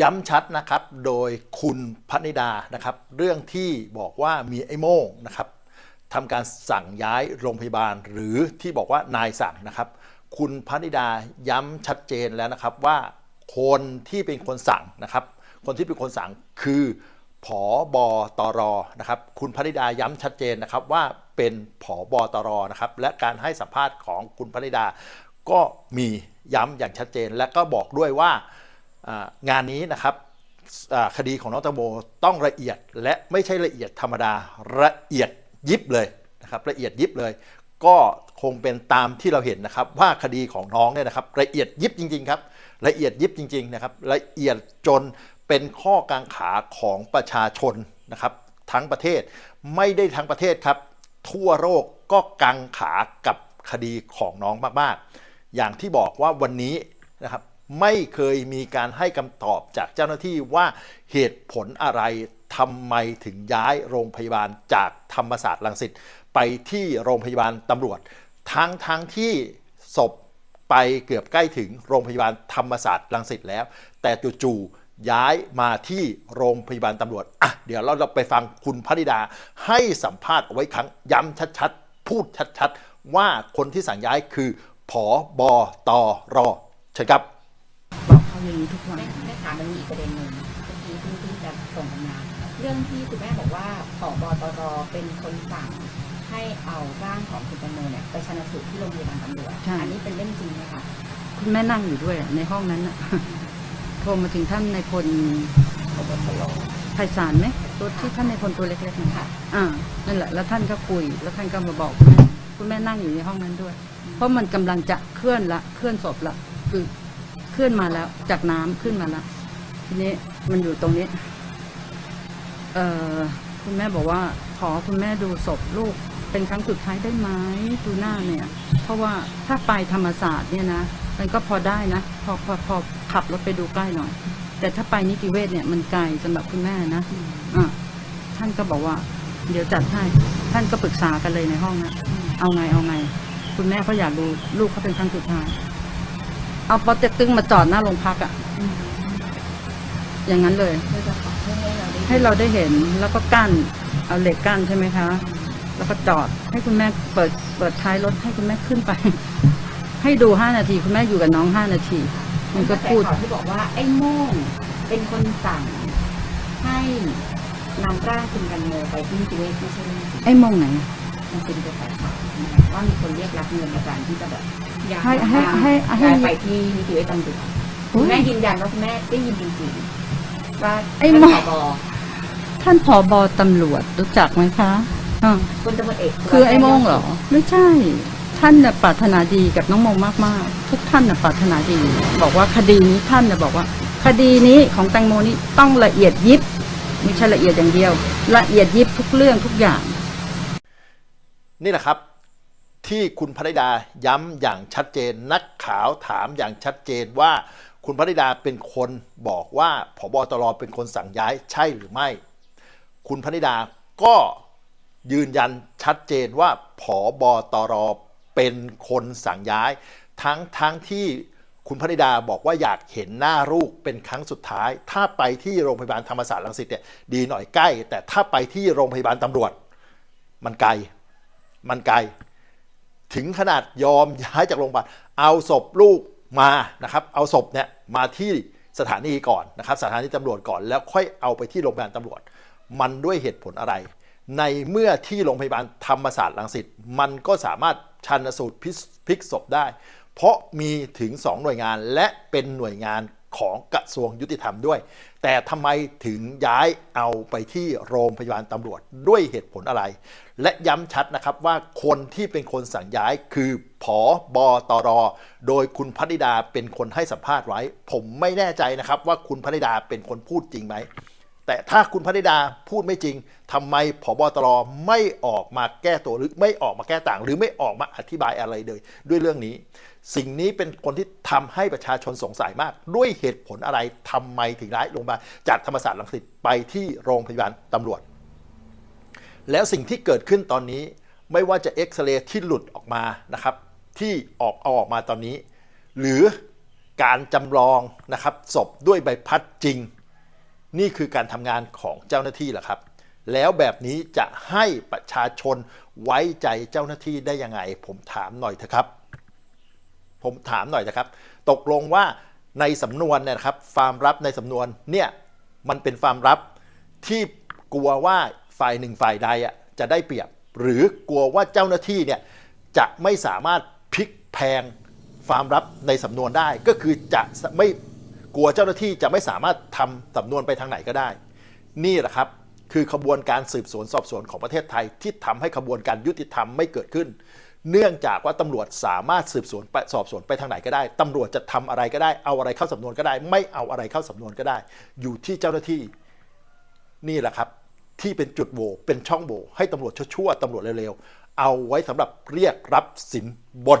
ย้ำชัดนะครับ โดยคุณพนิดานะครับ เรื่องที่บอกว่ามีไอ้โม่งนะครับทำการสั่งย้ายโรงพยาบาล หรือที่บอกว่านายสั่งนะครับ คุณพนิดาย้ำชัดเจนแล้วนะครับว่าคนที่เป็นคนสั่งนะครับ คนที่เป็นคนสั่งคือผอบอตรนะครับ คุณพนิดาย้ำชัดเจนนะครับว่าเป็นผอบอตรนะครับ และการให้สัมภาษณ์ของคุณพนิดาก็มีย้ำอย่างชัดเจน และก็บอกด้วยว่าอ่า งานนี้นะครับคดีของน้องตงโมต้องละเอียดและไม่ใช่ละเอียดธรรมดาละเอียดยิบเลยนะครับละเอียดยิบเลย ก็คงเป็นตามที่เราเห็นนะครับว่าคดีของน้องเนี่ยนะครับละเอียดยิบจริงๆครับละเอียดยิบจริงๆนะครับละเอียดจนเป็นข้อกังขาของประชาชนนะครับทั้งประเทศไม่ได้ทั้งประเทศครับทั่วโลกก็กังขากับคดีของน้องมากๆ อย่างที่บอกว่าวันนี้นะครับ ไม่เคยมีการให้คำตอบจากเจ้าหน้าที่ว่าเหตุผลอะไรทำไมถึงย้ายโรงพยาบาลจากธรรมศาสตร์ลังสิตไปที่โรงพยาบาลตำรวจ ทั้งทั้งที่ศพไปเกือบใกล้ถึงโรงพยาบาลธรรมศาสตร์ลังสิตแล้ว แต่จู่ๆย้ายมาที่โรงพยาบาลตำรวจอะเดี๋ยวเราไปฟังคุณพนิดาให้สัมภาษณ์เอาไว้ครั้งย้ำชัดๆ พูดชัดๆ ว่าคนที่สั่งย้ายคือผอบอตรเชิญครับ เขาอย่างนี้ทุกวันแม่แม่ถามมันมีอีกประเด็นหนึ่งเมื่อกี้ที่ที่จะส่งกันมาเรื่องที่คุณแม่บอกว่าผอบตรเป็นคนสั่งให้เอาร่างของคุณแตงโมเนี่ยไปชันสูตรที่โรงพยาบาลตำรวจใช่อันี้เป็นเรื่องจริงไหมคะคุณแม่นั่งอยู่ด้วยอะในห้องนั้นน่ะโทรมาถึงท่านในายพลไพศาลไหมตัวที่ท่านในายพลตัวเล็กๆนะค่ะอ่านั่นแหละแล้วท่านก็คุย แล้วท่านก็มาบอกคุณแม่คุณแม่นั่งอยู่ในห้องนั้นด้วย เพราะมันกำลังจะเคลื่อนละเคลื่อนศพละคือ เคลื่อนมาแล้ว จากน้ำขึ้นมาและทีนี้มันอยู่ตรงนี้ เออคุณแม่บอกว่า ขอคุณแม่ดูศพลูก เป็นครั้งสุดท้ายได้ไหมดูหน้าเนี่ย เพราะว่าถ้าไปธรรมศาสตร์เนี่ยนะมันก็พอได้นะพอพอพอขับรถไปดูใกล้หน่อย แต่ถ้าไปนิติเวชเนี่ยมันไกลสำหรับคุณแม่นะอะท่านก็บอกว่า เดี๋ยวจัดให้ท่านก็ปรึกษากันเลยในห้องนะเอาไงเอาไง คุณแม่เขาอยากดูลูกเขาเป็นครั้งสุดท้าย เอาปอเต็กตึงมาจอดหน้าโรงพักอะ่ะ อย่างนั้นเลยเพื่อจะขอให้เราได้ให้เราได้เห็นแล้วก็กั้น เอาเหล็กกั้นใช่ไหมคะ แล้วก็จอดให้คุณแม่เปิดเปิดท้ายรถให้คุณแม่ขึ้นไป ให้ดูห้านาที คุณแม่อยู่กับน้องห้านาที มันก็พูดข่าวที่บอกว่าไอ้โม่งเป็นคนสั่งให้นำร่างคุณแตงโมไปที่นิติเวชไม่ใช่เรื่องจริงไอ้โมงไหน มันเป็นกระแสข่าวว่ามีคนเรียกรับเงินในการที่จะแบบย้ายให้ให้ให้ให้ ย้ายไปที่นิติเวชตำรวจอุ๊คุยณแม่ยืนยันว่าคุณแม่ได้ยินจริงๆว่าไอ้ท่านโม่ผบท่านผอบอตำรวจรู้จักไหมคะอ่า คุณตำรวจเอกคือไอ้โมงเหรอ ไม่ใช่ ท่านน่ะปรารถนาดีกับน้องโมมากๆ ทุกท่านน่ะปรารถนาดี บอกว่าคดีนี้ท่านน่ะบอกว่า คดีนี้ของแตงโมนี้ต้องละเอียดยิบไม่ใช่ละเอียดอย่างเดียว ละเอียดยิบทุกเรื่องทุกอย่าง นี่แหละครับที่คุณพนิดาย้ำอย่างชัดเจน นักข่าวถามอย่างชัดเจนว่าคุณพนิดาเป็นคนบอกว่าผบตรเป็นคนสั่งย้ายใช่หรือไม่ คุณพนิดาก็ยืนยันชัดเจนว่าผบตรเป็นคนสั่งย้าย ทั้งทั้งที่คุณพนิดาบอกว่าอยากเห็นหน้าลูกเป็นครั้งสุดท้าย ถ้าไปที่โรงพยาบาลธรรมศาสตร์รังสิตเนี่ยดีหน่อยใกล้ แต่ถ้าไปที่โรงพยาบาลตำรวจมันไกล มันไกล ถึงขนาดยอมย้ายจากโรงพยาบาลเอาศพลูกมานะครับ เอาศพเนี่ยมาที่สถานีก่อนนะครับ สถานีตำรวจก่อนแล้วค่อยเอาไปที่โรงพยาบาลตำรวจ มันด้วยเหตุผลอะไร ในเมื่อที่โรงพยาบาลธรรมศาสตร์รังสิตมันก็สามารถชันสูตรพลิกพลิกศพได้ เพราะมีถึง 2 หน่วยงานและเป็นหน่วยงาน ของกระทรวงยุติธรรมด้วย แต่ทำไมถึงย้ายเอาไปที่โรงพยาบาลตำรวจด้วยเหตุผลอะไร และย้ำชัดนะครับว่าคนที่เป็นคนสั่งย้ายคือผอบอตร โดยคุณพนิดาเป็นคนให้สัมภาษณ์ไว้ ผมไม่แน่ใจนะครับว่าคุณพนิดาเป็นคนพูดจริงไหม แต่ถ้าคุณพนิดาพูดไม่จริงทำไมผบตรไม่ออกมาแก้ตัวหรือไม่ออกมาแก้ต่าง หรือไม่ออกมาอธิบายอะไรเลยด้วยเรื่องนี้ สิ่งนี้เป็นคนที่ทำให้ประชาชนสงสัยมาก ด้วยเหตุผลอะไรทำไมถึงย้ายโรงพยาจากธรรมศาสตร์รังสิตไปที่โรงพยาบาลตำรวจ แล้วสิ่งที่เกิดขึ้นตอนนี้ไม่ว่าจะเอ็กซเรย์ที่หลุดออกมานะครับ ที่ออกเอาออกมาตอนนี้ หรือการจำลองนะครับศพด้วยใบพัดจริง นี่คือการทำงานของเจ้าหน้าที่แหละครับ แล้วแบบนี้จะให้ประชาชนไว้ใจเจ้าหน้าที่ได้ยังไง ผมถามหน่อยเถอะครับ ผมถามหน่อยนะครับ ตกลงว่าในสำนวนเนี่ยนะครับความลับในสำนวนเนี่ยมันเป็นความลับที่กลัวว่าฝ่ายหนึ่งฝ่ายใดอะจะได้เปรียบ หรือกลัวว่าเจ้าหน้าที่เนี่ยจะไม่สามารถพลิกแพงความลับในสำนวนได้ก็คือจะไม่ กลัวเจ้าหน้าที่จะไม่สามารถทำสำนวนไปทางไหนก็ได้ นี่แหละครับคือขบวนการสืบสวนสอบสวนของประเทศไทย ที่ทำให้ขบวนการยุติธรรมไม่เกิดขึ้น เนื่องจากว่าตำรวจสามารถสืบสวนสอบสวนไปทางไหนก็ได้ตำรวจจะทำอะไรก็ได้ เอาอะไรเข้าสำนวนก็ได้ ไม่เอาอะไรเข้าสำนวนก็ได้ อยู่ที่เจ้าหน้าที่ นี่แหละครับ ที่เป็นจุดโหว่เป็นช่องโหว่ให้ตำรวจชั่วๆตำรวจเร็วๆเอาไว้สำหรับเรียกรับสินบน